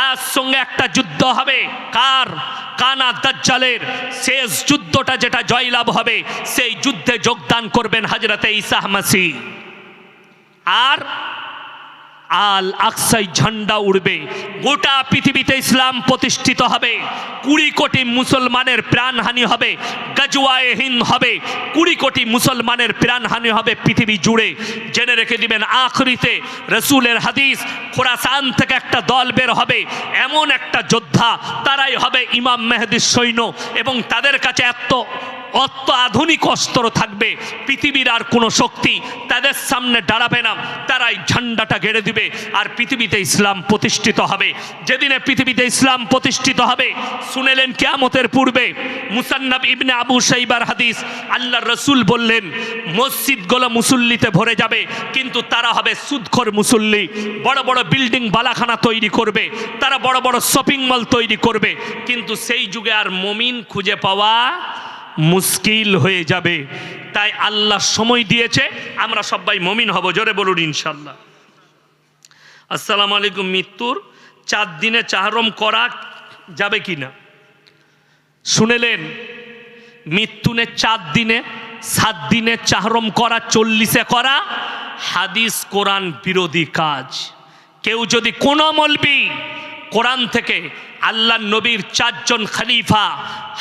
তার সঙ্গে একটা যুদ্ধ হবে। কার? কানা দাজ্জালের। শেষ যুদ্ধটা যেটা জয়লাভ হবে, সেই যুদ্ধে যোগদান করবেন হাজরতে ইসাহ মাসি আর আল আকসাই ঝান্ডা উড়বে। গোটা পৃথিবীতে ইসলাম প্রতিষ্ঠিত হবে। কুড়ি কোটি মুসলমানের প্রাণহানি হবে। গজওয়ায়ে হিন্দ হবে। কুড়ি কোটি মুসলমানের প্রাণহানি হবে পৃথিবী জুড়ে। জেনে রেখে দিবেন, আখরিতে রসুলের হাদিস, খোরাসান থেকে একটা দল বের হবে। এমন একটা যোদ্ধা, তারাই হবে ইমাম মেহেদির সৈন্য। এবং তাদের কাছে এত অত আধুনিক অস্ত্র থাকবে। পৃথিবীর আর কোনো শক্তি তাদের সামনে দাঁড়াবে না। তারাই ঝান্ডাটা গেড়ে দিবে আর পৃথিবীতে ইসলাম প্রতিষ্ঠিত হবে। যেদিনে পৃথিবীতে ইসলাম প্রতিষ্ঠিত হবে, শুনেলেন কেয়ামতের পূর্বে মুসান্নাব ইবনে আবু সাইবার হাদিস। আল্লাহ রসুল বললেন, মসজিদগুলো মুসল্লিতে ভরে যাবে, কিন্তু তারা হবে সুদখর মুসল্লি। বড় বড় বিল্ডিং বালাখানা তৈরি করবে, তারা বড় বড় শপিং মল তৈরি করবে। কিন্তু সেই যুগে আর মমিন খুঁজে পাওয়া মুশকিল হয়ে যাবে। তাই আল্লাহ সময় দিয়েছে, আমরা সবাই মমিন হব, জোরে বলুন ইনশাল্লাহ আসসালামু আলাইকুম, মৃত্যুর চার দিনে চাহরম করা যাবে কি না শুনেলেন মৃত্যুনে চার দিনে, সাত দিনে চাহরম করা, চল্লিশে করা, হাদিস, কোরআন বিরোধী কাজ। কেউ যদি কোনো মলবি কোরআন থেকে আল্লাহ নবীর চারজন খলিফা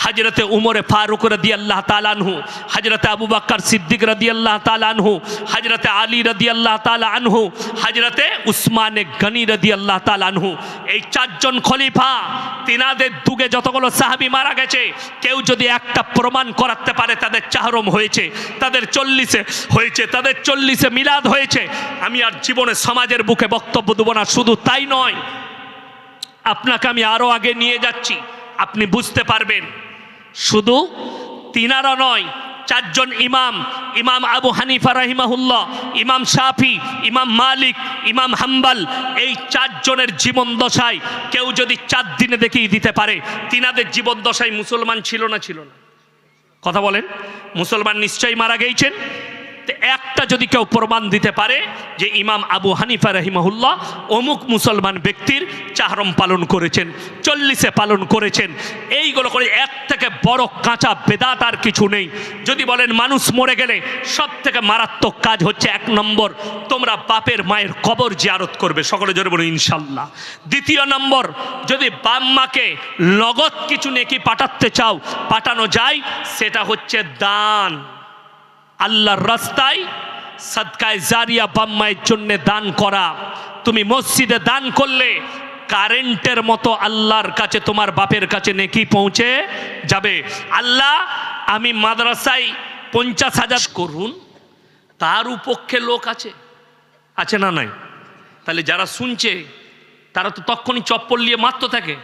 হজরতে উমরে ফারুক রদি আল্লাহ তালানহু হজরতে আবু বাক্কর সিদ্দিক রদি আল্লাহ তালানহু হজরতে আলী রদি আল্লাহ তালানহু হজরতে উসমানে গনি রদি আল্লাহ তালানহু এই চারজন খলিফা, তিনাদের দুগে যতগুলো সাহাবি মারা গেছে, কেউ যদি একটা প্রমাণ করাতে পারে তাদের চাহরম হয়েছে, তাদের চল্লিশে হয়েছে, তাদের চল্লিশে মিলাদ হয়েছে, আমি আর জীবনে সমাজের বুকে বক্তব্য দেবো না, শুধু তাই নয় আপনাকে আমি আরও আগে নিয়ে যাচ্ছি। আপনি বুঝতে পারবেন। শুধু তিনারা নয়, চারজন ইমাম ইমাম আবু হানিফা রাহিমাহুল্লাহ, ইমাম শাফি, ইমাম মালিক, ইমাম হাম্বাল, এই চারজনের জীবন দশায় কেউ যদি চার দিনে দেখিয়ে দিতে পারে, তিনাদের জীবন দশায় মুসলমান ছিল না ছিল না। কথা বলেন, মুসলমান নিশ্চয়ই মারা গিয়েছেন। তো একটা যদি কেউ প্রমাণ দিতে পারে যে ইমাম আবু হানিফা রহিমাহুল্লাহ অমুক মুসলমান ব্যক্তির চাহরম পালন করেছেন, চল্লিশে পালন করেছেন, এইগুলো করে এক থেকে বড় কাঁচা বেদাত আর কিছু নেই। যদি বলেন মানুষ মরে গেলে সব থেকে মারাত্মক কাজ হচ্ছে এক নম্বর, তোমরা বাপের মায়ের কবর জিয়ারত করবে। সকলে জোরে বলুন, ইনশাল্লাহ। দ্বিতীয় নম্বর, যদি বাম্মাকে নগদ কিছু নেকি পাঠাতে চাও, পাঠানো যায়, সেটা হচ্ছে দান। আল্লাহর রাস্তায় সদকায় জারিয়া বাম্মায়ের জন্য দান করা। তুমি মসজিদে দান করলে কারেন্টের মতো আল্লাহর কাছে, তোমার বাপের কাছে নেকি পৌঁছে যাবে। আল্লাহ, আমি মাদ্রাসায় পঞ্চাশ হাজার করুন, তার উপক্ষে লোক আছে। আছে না নাই? তাহলে যারা শুনছে, তারা তো তখনই চপ্পল নিয়ে মারতো থাকে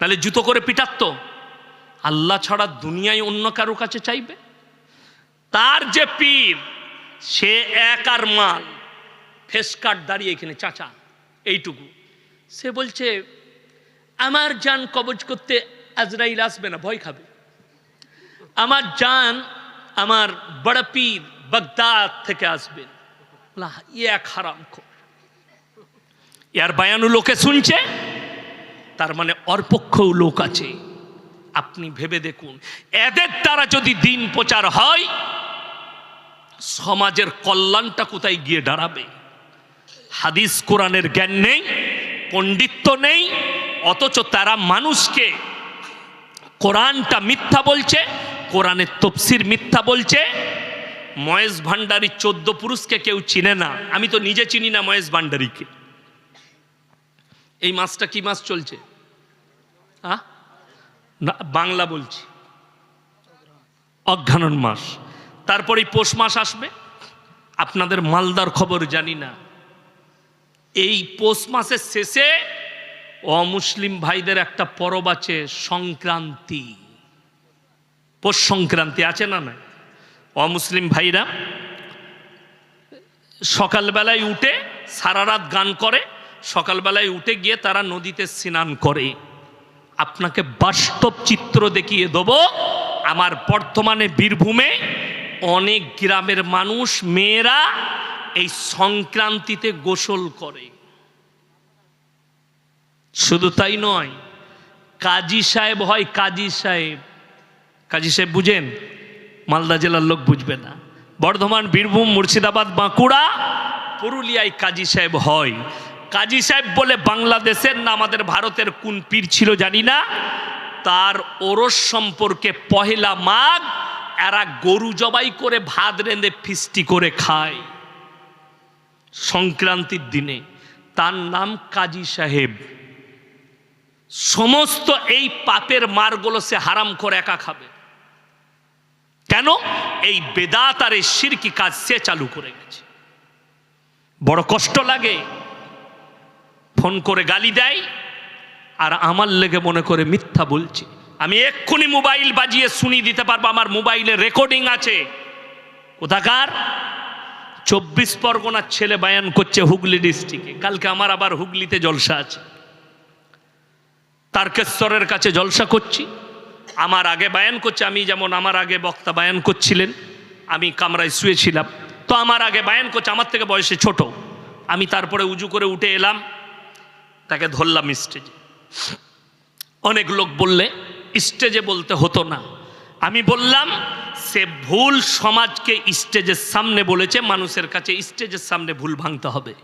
তাহলে জুতো করে পিটাতো। আল্লাহ ছাড়া দুনিয়ায় অন্য কারও কাছে চাইবে? তার যে পীর, সে এক আর মাল। ফেস কাট দাঁড়িয়ে এখানে, চাচা, এইটুকু। সে বলছে, আমার জান কবজ করতে আজরাইল আসবে না, ভয় খাবে। আমার জান আমার বড় পীর বাগদাদ থেকে আসবেন ই এক হারাম ইয়ার বায়ানু লোকে শুনছে? তার মানে অর্পক্ষও লোক আছে। আপনি ভেবে দেখুন, এদের দ্বারা যদি দিন প্রচার হয় সমাজের কল্যাণটা কোথায় গিয়ে দাঁড়াবে? হাদিস, কোরআনের জ্ঞান নেই, পণ্ডিত্য নেই, অথচ তারা মানুষকে কোরআনটা মিথ্যা বলছে, কোরআনের তফসির মিথ্যা বলছে। মহেশ ভান্ডারী চোদ্দ পুরুষকে কেউ চিনে না। আমি তো নিজে চিনি না মহেশ ভান্ডারীকে। এই মাসটা কি মাস চলছে? হ্যাঁ বাংলা বলছি। অজ্ঞানন মাস। তারপরে পৌষ মাস আসবে। আপনাদের মালদার খবর জানি না। এই পৌষ মাসের শেষে অমুসলিম ভাইদের একটা পরব আছে, সংক্রান্তি। পৌষ সংক্রান্তি আছে না না অমুসলিম ভাইরা সকালবেলায় উঠে সারা রাত গান করে, সকালবেলায় উঠে গিয়ে তারা নদীতে স্নান করে। আপনাকে বাস্তব চিত্র দেখিয়ে দেবো। আমার বর্তমানে বীরভূমে অনেক গ্রামের মানুষ, মেয়েরা এই সংক্রান্তিতে গোসল করে। শুধু তাই নয়, কাজী সাহেব হয় কাজী সাহেব। কাজী সাহেব বুঝেন, মালদা জেলার লোক বুঝবে না। বর্ধমান, বীরভূম, মুর্শিদাবাদ, বাঁকুড়া, পুরুলিয়ায় কাজী সাহেব হয়। কাজী সাহেব বলে বাংলাদেশের না, আমাদের ভারতের কোন পীর ছিল জানি না। তার ওরস সম্পর্কে পহেলা মাঘ এরা গরু জবাই করে ভাত রেঁধে ফিস্টি করে খায়। সংক্রান্তির দিনে তার নাম কাজী সাহেব। সমস্ত এই পাপের মারগুলো সে হারাম করে একা খাবে। কেন? এই বেদাত আর এই সিরকি কাজ সে চালু করে গেছে। বড় কষ্ট লাগে। ফোন করে গালি দেয়। আর আমার লেগে মনে করে মিথ্যা বলছি। আমি এক্ষুনি মোবাইল বাজিয়ে শুনি দিতে পারব, আমার মোবাইলে রেকর্ডিং আছে। কোথাকার? চব্বিশ পরগনার ছেলে বায়ান করছে হুগলি ডিস্ট্রিক্টে। কালকে আমার আবার হুগলিতে জলসা আছে। তারকেশ্বরের কাছে জলসা করছি। আমার আগে বায়ান করছে, আমি যেমন আমার আগে বক্তা বায়ান করছিলেন, আমি কামরায় শুয়েছিলাম। তো আমার আগে বায়ান করছে, আমার থেকে বয়সে ছোট। আমি তারপরে উজু করে উঠে এলাম, তাকে ধরলাম স্টেজে। অনেক লোক বললে স্টেজে বলতে হতো না। আমি বললাম, সে ভুল সমাজকে স্টেজের সামনে বলেছে, মানুষের কাছে স্টেজের সামনে ভুল ভাঙতে হবে।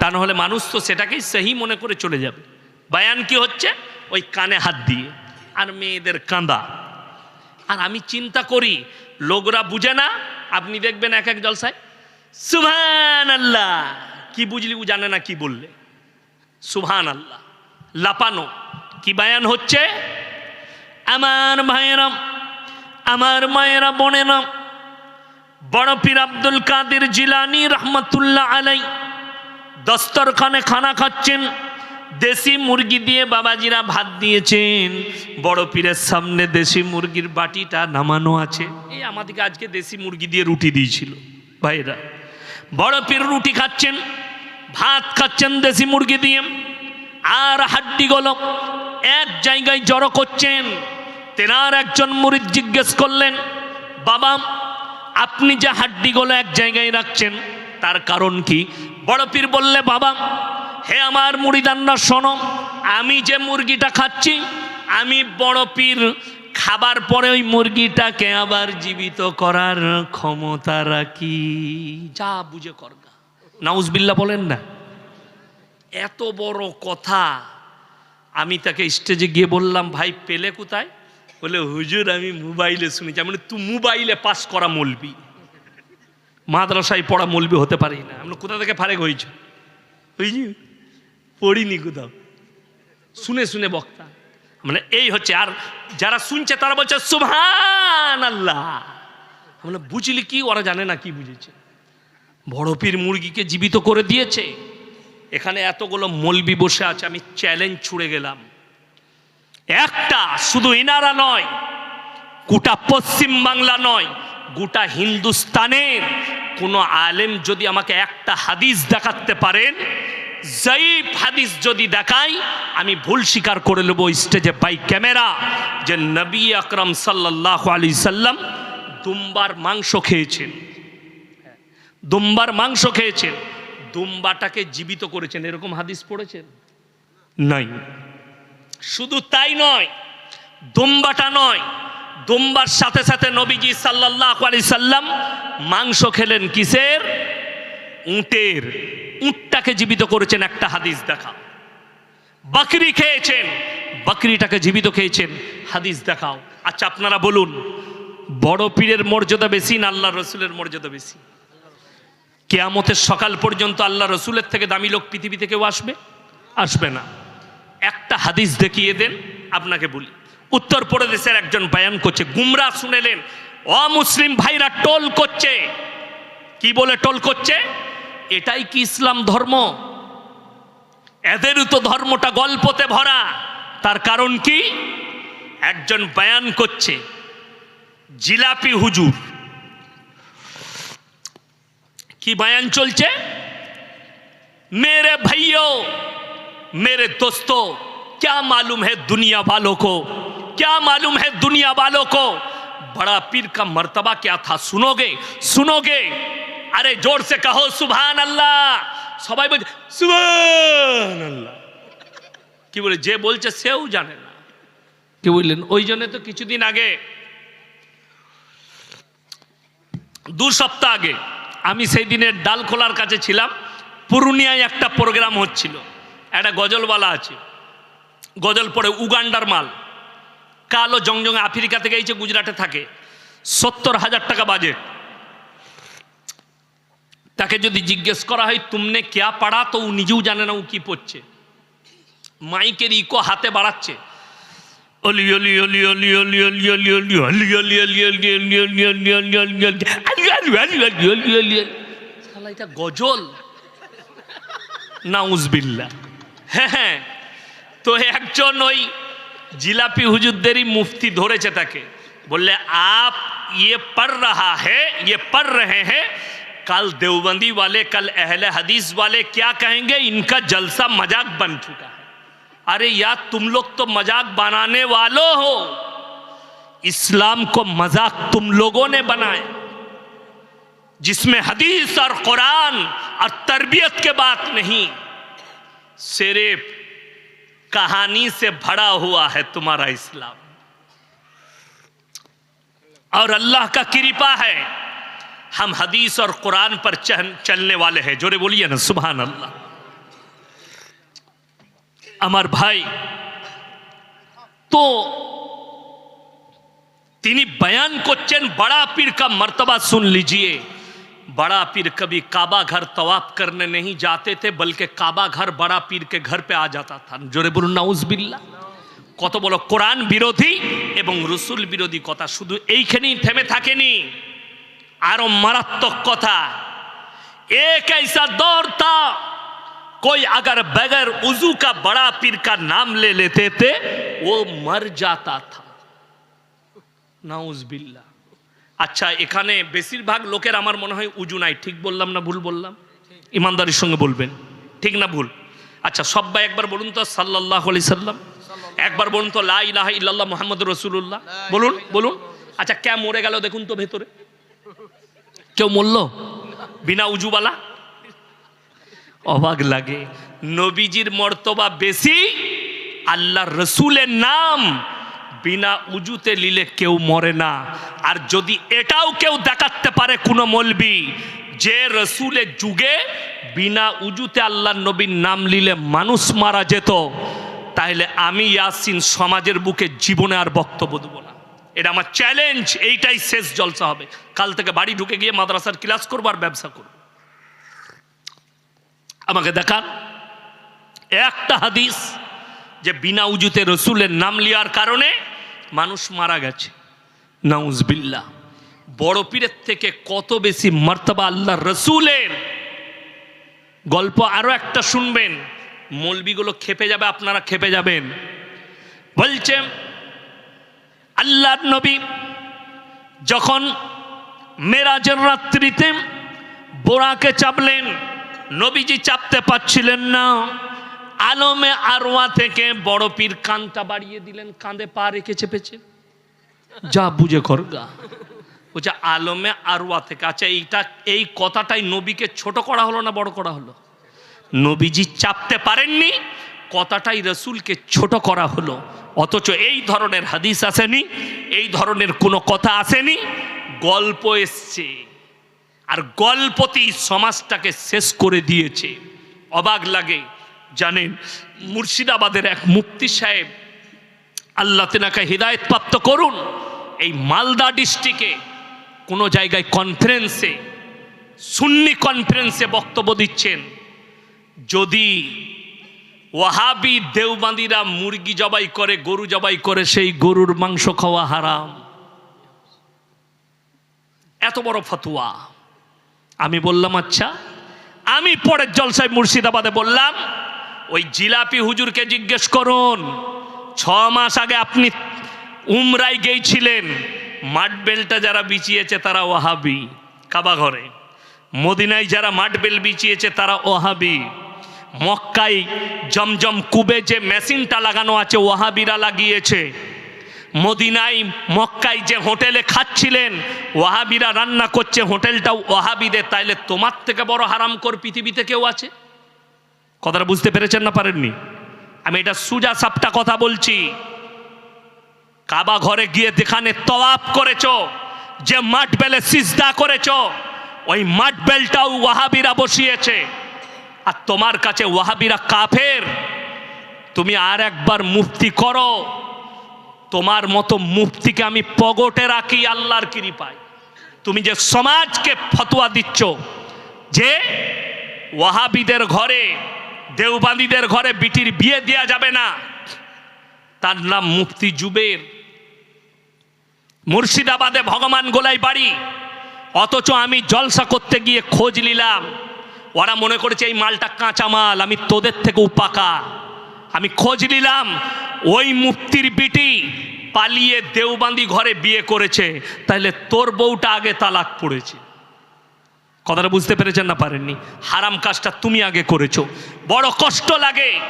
তা নাহলে মানুষ তো সেটাকেই সেহি মনে করে চলে যাবে। বায়ান কি হচ্ছে? ওই কানে হাত দিয়ে, আর মেয়েদের কাঁদা। আর আমি চিন্তা করি, লোকরা বুঝে না, আপনি দেখবেন এক এক জলসায় সুভান আল্লাহ কি বুঝলি, ও জানে না কি বললে। সুভান আল্লাহ লাপানো, কি বায়ান হচ্ছে? আমার ভাইয়েরা আমার মায়েরা বোনেরা, বড় পীর আব্দুল কাদের জিলানি রহমতুল্লাহ আলাই দস্তরখানে খানা খাচ্ছেন, দেশি মুরগি দিয়ে বাবাজিরা ভাত দিয়েছেন। বড় পীরের সামনে দেশি মুরগির বাটিটা নামানো আছে। এই আমাদেরকে আজকে দেশি মুরগি দিয়ে রুটি দিয়েছিল ভাইরা। বড় পীর রুটি খাচ্ছেন, ভাত খাচ্ছেন দেশি মুরগি দিয়ে। আর হাড্ডিগুলো এক জায়গায় জড়ো করছেন তেনার একজন মুরিদ জিজ্ঞেস করলেন, বাবা, আপনি যে হাড্ডিগুলো এক জায়গায় রাখছেন, তার কারণ কি? বড় পীর বললে, বাবা, হে আমার মুড়িদান্না শোনো, আমি যে মুরগিটা খাচ্ছি, আমি বড় পীর, খাবার পরে ওই মুরগিটাকে আবার জীবিত করার ক্ষমতা রাখি। যা বুঝে করগা নাউজবিল্লা বলেন না। এত বড় কথা, আমি তাকে স্টেজে গিয়ে বললাম, ভাই, পেলে কোথায়? বলে হুজুর আমি মোবাইলে শুনেছি। বলি, তুই মোবাইলে পাস করা মলবি। মাদ্রাসায় পড়া মলবি হতে পারি না। আমরা কোথা থেকে ফারেক হয়েছ? বুঝলি পড়িনি কোথাও। শুনে শুনে বক্তা। মানে এই হচ্ছে আর যারা শুনছে তারা বলছে সুবহান আল্লাহ আমরা বুঝলি কি? ওরা জানে না কি বুঝেছে? বড় পীর মুরগিকে জীবিত করে দিয়েছে। এখানে এতগুলো মলবি বসে আছে আমি চ্যালেঞ্জ ছুড়ে গেলাম। একটা শুধু ইনারা নয়, গোটা পশ্চিম বাংলা নয়, গোটা হিন্দুস্তানের কোনো আলেম যদি আমাকে একটা হাদিস দেখাতে পারেন জয়ীফ হাদিস যদি দেখাই, আমি ভুল স্বীকার করে নেব স্টেজে পাই ক্যামেরা যে নবী আকরম সাল্লাহ আলি সাল্লাম দুম্বার মাংস খেয়েছেন। দুম্বার মাংস খেয়েছেন, দুম্বাটাকে জীবিত করেছেন, এরকম হাদিস পড়েছেন? নাই। শুধু তাই নয়, দুম্বাটা নয়, দুম্বার সাথে সাথে নবীজি সাল্লাহ আলি সাল্লাম মাংস খেলেন কিসের? উটের। উটটাকে জীবিত করেছেন একটা হাদিস দেখা। বাকরি খেয়েছেন। বাকরিটাকে জীবিত খেয়েছেন। হাদিস দেখাও। আচ্ছা আপনারা বলুন, বড় পীরের মর্যাদা বেশি না আল্লাহ রসুলের মর্যাদা বেশি? কেয়ামতের সকাল পর্যন্ত আল্লাহ রসুলের থেকে দামি লোক পৃথিবীতে কেউ আসবে? আসবে না। একটা হাদিস দেখিয়ে দেন, আপনাকে বলি। উত্তর প্রদেশের একজন বায়ান করছে, গুমরা শুনেলেন, অমুসলিম ভাইরা টোল করছে। কি বলে টোল করছে? এটাই কি ইসলাম ধর্ম? এদেরও তো ধর্মটা গল্পতে ভরা। তার কারণ কি? একজন বায়ান করছে, জিলাপি হুজুর। কি বায়ান চলছে? মেরে ভাইও मेरे दोस्तों क्या मालूम है दुनिया वालों को क्या मालूम है दुनिया वालों को बड़ा पीर का मर्तबा क्या था सुनोगे सुनोगे अरे जोर से कहो सुभान अल्लाह সবাই বলছে সুবহান আল্লাহ কি বলে যে বলছে সেও জানে না কি বললেন ওই জন্য তো কিছুদিন আগে দু সপ্তাহ আগে আমি সেই দিনের ডালখোলার কাছে ছিলাম পুরুলিয়ায় একটা প্রোগ্রাম হচ্ছিল একটা গজলওয়ালা আছে গজল পরে উগান্ডার মাল কালো জংজং আফ্রিকা থেকে এইছে গুজরাটে থাকে সত্তর হাজার টাকা বাজেট তাকে যদি জিজ্ঞেস করা হয় তুমনে কেয়া পাড়া তো ও নিজেও জানে না ও কি পড়ছে মাইকের ইকো হাতে বাড়াচ্ছে গজল না উজবিল্লা হ্যাঁ তো একজন ওই জিলাপি হুজুরদেরই মুফতি ধরেছে তাকে বললে আপ ये पढ़ रहा है ये पढ़ रहे हैं कल देवबंदी वाले कल अहले हदीस वाले क्या कहेंगे इनका जलसा मजाक बन चुका है अरे यार तुम लोग तो मजाक बनाने वालों हो इस्लाम को मजाक तुम लोगों ने बनाया जिसमें हदीस और कुरान और तरबियत के बात नहीं सिर्फ़ कहानी से भरा हुआ है तुम्हारा इस्लाम। और अल्लाह का कृपा है, हम हदीस और कुरान पर चलने वाले हैं। जोरे बोलिए ना सुबह अल्लाह अमर भाई तो तिनी बयान को चैन बड़ा पीर का मर्तबा सुन लीजिए। बड़ा पीर कभी काबा घर तवाफ करने नहीं जाते थे बल्कि काबा घर बड़ा पीर के घर पे आ जाता था জোরে বলুন নাউজবিল্লাহ কত বড় কোরআন বিরোধী এবং রসুল বিরোধী কথা শুধু এইখানেই থেমে থাকেনি আরো মারাত্মক কথা एक ऐसा दौर था कोई अगर बगैर उजू का बड़ा पीर का नाम ले लेते थे वो मर जाता था নাউজবিল্লা আচ্ছা এখানে বেশিরভাগ লোকের আমার মনে হয় উজু নাই। ঠিক বললাম না ভুল বললাম? ইমানদারির সঙ্গে বলবেন। ঠিক না ভুল? আচ্ছা সবাই একবার বলুন তো সাল্লাহ আলি সাল্লাম। একবার বলুন তো, লা ইলাহা ইল্লাল্লাহ মোহাম্মদ রসুল্লাহ বলুন বলুন। আচ্ছা কে মরে গেল দেখুন তো ভেতরে। কেউ মরল? বিনা উজুবালা? অবাক লাগে। নবীজির মর্তবা বেশি আল্লাহ রসুলের নাম বিনা উজুতে নিলে কেউ মরে না। আর যদি এটাও কেউ দেখাতে পারে কোনো মলবি, যে রসুলের যুগে বিনা উজুতে আল্লাহ নবীর নাম নিলে মানুষ মারা যেত, তাহলে আমি ইয়াসিন সমাজের বুকে জীবনে আর বক্তব্য দেবো না। এটা আমার চ্যালেঞ্জ এইটাই শেষ জলসা হবে। কাল থেকে বাড়ি ঢুকে গিয়ে মাদ্রাসার ক্লাস করব আর ব্যবসা করব। আমাকে দেখান। একটা হাদিস যে বিনা উজুতে রসুলের নাম লিয়ার কারণে মানুষ মারা গেছে। নাউজবিল্লা বড় পীরের থেকে কত বেশি মর্তবা আল্লাহ রসুলের? গল্প আরও একটা শুনবেন। মলবিগুলো খেপে যাবে, আপনারা খেপে যাবেন। বলছে আল্লাহর নবী যখন মেরাজের রাত্রিতে বোরাকে চাপলেন, নবীজি চাপতে পারছিলেন না। আলমে আরোয়া থেকে বড় পীর কানটা বাড়িয়ে দিলেন, কাঁধে পা রেখে চেপেছে। যা বুঝে করগা বলছে আলমে আরোয়া থেকে আচ্ছা এইটা, এই কথাটাই নবীকে ছোট করা হলো না বড় করা হলো? নবীজি চাপতে পারেননি, কথাটাই রসুলকে ছোট করা হলো। অথচ এই ধরনের হাদিস আসেনি, এই ধরনের কোনো কথা আসেনি, গল্প এসছে। আর গল্পতেই সমাজটাকে শেষ করে দিয়েছে। অবাক লাগে। জানেন, মুর্শিদাবাদের এক মুফতি সাহেব আল্লাহ তেনাকে হৃদায়ত প্রাপ্ত করুন, এই মালদা ডিস্ট্রিক্টে কোনো জায়গায় কনফারেন্সে সুন্নি কনফারেন্সে বক্তব্য দিচ্ছেন। যদি ওয়াহাবি দেওবান্দিরা মুরগি জবাই করে, গরু জবাই করে, সেই গরুর মাংস খাওয়া হারাম। এত বড় ফতুয়া। আমি বললাম আচ্ছা আমি পরের জলসায় মুর্শিদাবাদে বললাম ওই জিলাপি হুজুরকে জিজ্ঞেস করুন, ছ মাস আগে আপনি উমরাই গেছিলেন মাঠবেলটা যারা বিছিয়েছে তারা ওহাবি কাবা ঘরে। মদিনায় যারা মাঠবেল বিছিয়েছে তারা ওহাবি মক্কাই জমজম কুবে যে মেশিনটা লাগানো আছে ওহাবিরা লাগিয়েছে। মদিনায়, মক্কায় যে হোটেলে খাচ্ছিলেন, ওয়াহাবিরা রান্না করছে, হোটেলটাও ওয়াহাবিদের, তাইলে তোমার থেকে বড় হারাম কর পৃথিবীতে কেউ আছে? কথাটা বুঝতে পেরেছেন না পারেননি? আমি এটা সুজা সাপটা কথা বলছি। কাবা ঘরে গিয়ে যেখানে তওয়াব করেছ, যে মাঠ বেলে সিজদা করেছ, ওই মাঠ বেলটাও ওয়াহাবিরা বসিয়েছে। আর তোমার কাছে ওয়াহাবিরা কাফের। তুমি আর একবার মুফতি করো। তোমার মতো মুফতিকে আমি পগটে রাখি, আল্লাহর কৃপায়। তুমি যে সমাজকে ফতোয়া দিচ্ছ, যে ওয়াহাবিদের ঘরে দেওবাদীদের ঘরে বিটির বিয়ে দেওয়া যাবে না। তার নাম মুফতি জুবের। মুর্শিদাবাদে ভগবান গোলাই বাড়ি। অথচ আমি জলসা করতে গিয়ে খোঁজ নিলাম। ওরা মনে করেছে এই মালটা কাঁচা মাল, আমি তোদের থেকেও পাকা আমি খোঁজ নিলাম, ওই মুক্তির বিটি পালিয়ে দেওবান্দি ঘরে বিয়ে করেছে। তাহলে তোর বউটা আগে তালাক পড়েছে। কথাটা বুঝতে পেরেছেন না পারেননি? হারাম কাজটা তুমি আগে করেছ। বড় কষ্ট লাগে।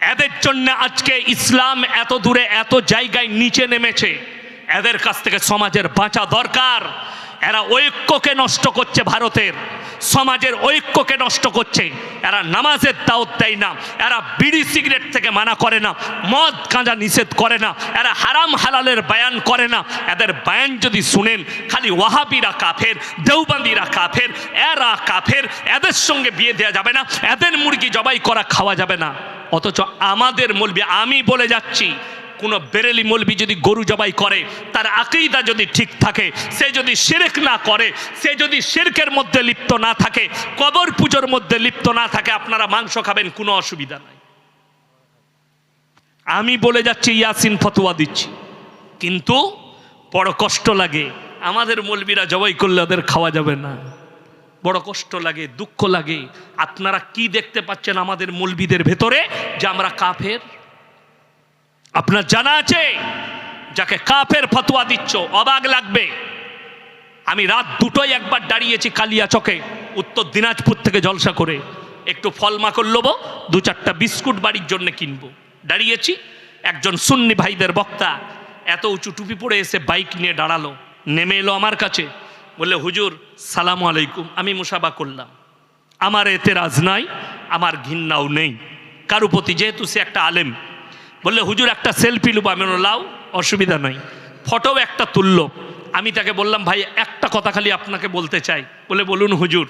এদের জন্য আজকে ইসলাম এত দূরে, এত জায়গায় নিচে নেমেছে। এদের কাছ থেকে সমাজের বাঁচা দরকার। এরা ঐক্যকে নষ্ট করছে ভারতের। সমাজের ঐক্যকে নষ্ট করছে। এরা নামাজের দাওয়াত দেয় না। এরা বিড়ি সিগারেট থেকে মানা করে না। মদ গাঁজা নিষেধ করে না। এরা হারাম হালালের বায়ান করে না। এদের বায়ান যদি শুনেন, খালি ওয়াহাবিরা কাফের, দেওবান্দিরা কাফের, এরা কাফের, এদের সঙ্গে বিয়ে দেওয়া যাবে না। এদের মুরগি জবাই করা খাওয়া যাবে না। অথচ আমাদের মলবি আমি বলে যাচ্ছি কোনো বেরেলি মলবি যদি গরু জবাই করে, তার আকিদা যদি ঠিক থাকে, সে যদি শিরক না করে, সে যদি শিরকের মধ্যে লিপ্ত না থাকে, কবর পুজোর মধ্যে লিপ্ত না থাকে, আপনারা মাংস খাবেন, কোনো অসুবিধা নাই। আমি বলে যাচ্ছি, ইয়াসিন ফতোয়া দিচ্ছি। কিন্তু বড় কষ্ট লাগে, আমাদের মলবিরা জবাই করলে ওদের খাওয়া যাবে না। বড় কষ্ট লাগে, দুঃখ লাগে। আপনারা কি দেখতে পাচ্ছেন আমাদের মলবিদের ভেতরে? যে আমরা কাফের? আপনার জানা আছে? যাকে কাফের ফতোয়া দিচ্ছ, অবাক লাগবে। আমি রাত দুটোই একবার দাঁড়িয়েছি কালিয়া চকে, উত্তর দিনাজপুর থেকে জলসা করে। একটু ফল মাকড় লোবো, দু চারটা বিস্কুট বাড়ির জন্য কিনবো। দাঁড়িয়েছি, একজন সুন্নি ভাইদের বক্তা এত উঁচু টুপি পরে এসে বাইক নিয়ে দাঁড়াল, নেমে এলো আমার কাছে। বললে, হুজুর, সালাম আলাইকুম, আমি মুসাবা করলাম। আমার এতে রাজ নাই, আমার ঘিন্নাও নেই। কারও প্রতি যেহেতু সে একটা আলেম বললে, হুজুর, একটা সেলফি লুবো। আমি লাও, অসুবিধা নাই। ফটোও একটা তুললো আমি তাকে বললাম, ভাই, একটা কথা খালি আপনাকে বলতে চাই। বলে, বলুন হুজুর।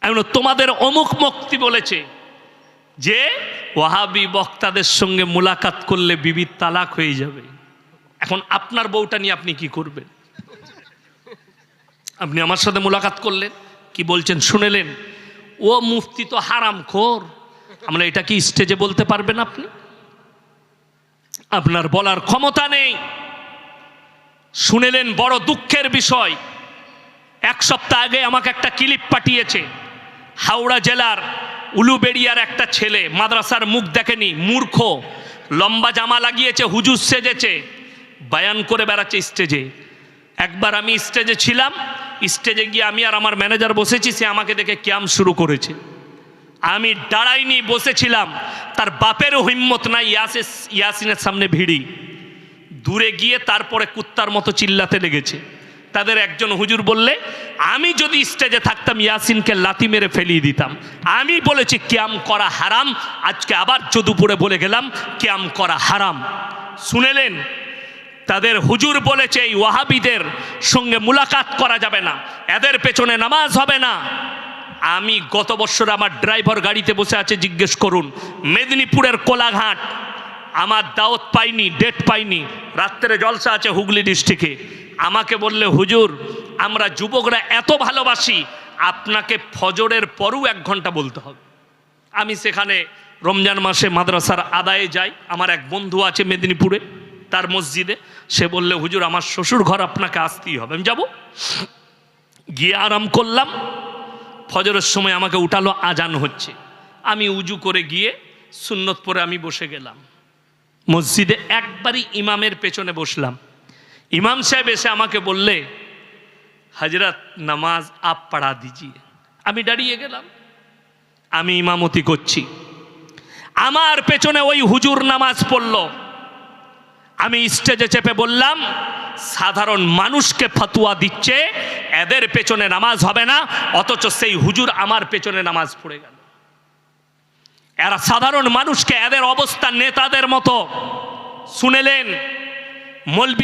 আমি তোমাদের অমুক মুক্তি বলেছে যে ওয়াহাবি বক্তাদের সঙ্গে মোলাকাত করলে বিবির তালাক হয়ে যাবে। এখন আপনার বউটা নিয়ে আপনি কি করবেন? আপনি আমার সাথে মোলাকাত করলেন, কি বলছেন শুনেলেন? ও মুফতি তো হারাম খোর আমরা এটা কি স্টেজে বলতে পারবেন আপনি? আপনার বলার ক্ষমতা নেই। শুনেলেন বড় দুঃখের বিষয়। এক সপ্তাহ আগে আমাকে একটা ক্লিপ পাঠিয়েছে। হাওড়া জেলার উলুবেড়িয়ার একটা ছেলে, মাদ্রাসার মুখ দেখেনি, মূর্খ, লম্বা জামা লাগিয়েছে, হুজুর সেজেছে, বায়ান করে বেড়াচ্ছে স্টেজে। একবার আমি স্টেজে ছিলাম, স্টেজে গিয়ে আমি আর আমার ম্যানেজার বসেছি, সে আমাকে দেখে ক্যাম্প শুরু করেছে। আমি দাঁড়াইনি বসেছিলাম। তার বাপেরও হিম্মত নাই ইয়াসে ইয়াসিনের সামনে ভিড়ি। দূরে গিয়ে তারপরে কুত্তার মতো চিল্লাতে লেগেছে। তাদের একজন হুজুর বললে, আমি যদি স্টেজে থাকতাম, ইয়াসিনকে লাথি মেরে ফেলিয়ে দিতাম। আমি বলেছি, ক্যাম করা হারাম। আজকে আবার যদুপুরে বলে গেলাম, ক্যাম করা হারাম। শুনেলেন? তাদের হুজুর বলেছে, এই ওয়াহাবিদের সঙ্গে মুলাকাত করা যাবে না। এদের পেছনে নামাজ হবে না। আমি গত বছর আমার ড্রাইভার গাড়িতে বসে আছে, জিজ্ঞেস করুন, মেদিনীপুরের কোলাঘাট, আমার দাওয়াত পাইনি ডেট পাইনি, রাত্রে জলসা আছে হুগলি ডিস্ট্রিক্টে আমাকে বললে, হুজুর, আমরা যুবকরা এত ভালোবাসি, আপনাকে ফজরের পরও এক ঘণ্টা বলতে হবে। আমি সেখানে রমজান মাসে মাদ্রাসার আদায়ে যাই, আমার এক বন্ধু আছে মেদিনীপুরে, তার মসজিদে। সে বললে, হুজুর, আমার শ্বশুর ঘর আপনাকে আসতেই হবে, আমি যাব। গিয়ে আরাম করলাম ফজরের সময় আমাকে উঠালো, আজান হচ্ছে। আমি উজু করে গিয়ে সুন্নত পরে আমি বসে গেলাম। মসজিদে একবারই ইমামের পেছনে বসলাম। ইমাম সাহেব এসে আমাকে বললে, হজরত, নামাজ আপ পাড়া দিজিয়ে। আমি দাঁড়িয়ে গেলাম। আমি ইমামতি করছি। আমার পেছনে ওই হুজুর নামাজ পড়ল। আমি স্টেজে চেপে বললাম, সাধারণ মানুষকে ফতুয়া দিচ্ছে, এদের পেছনে নামাজ হবে না, অথচ সেই হুজুর আমার পেছনে নামাজ পড়ে গেল। এরা সাধারণ মানুষকে এদের অবস্থা নেতাদের মতো শুনেলেন, মলবি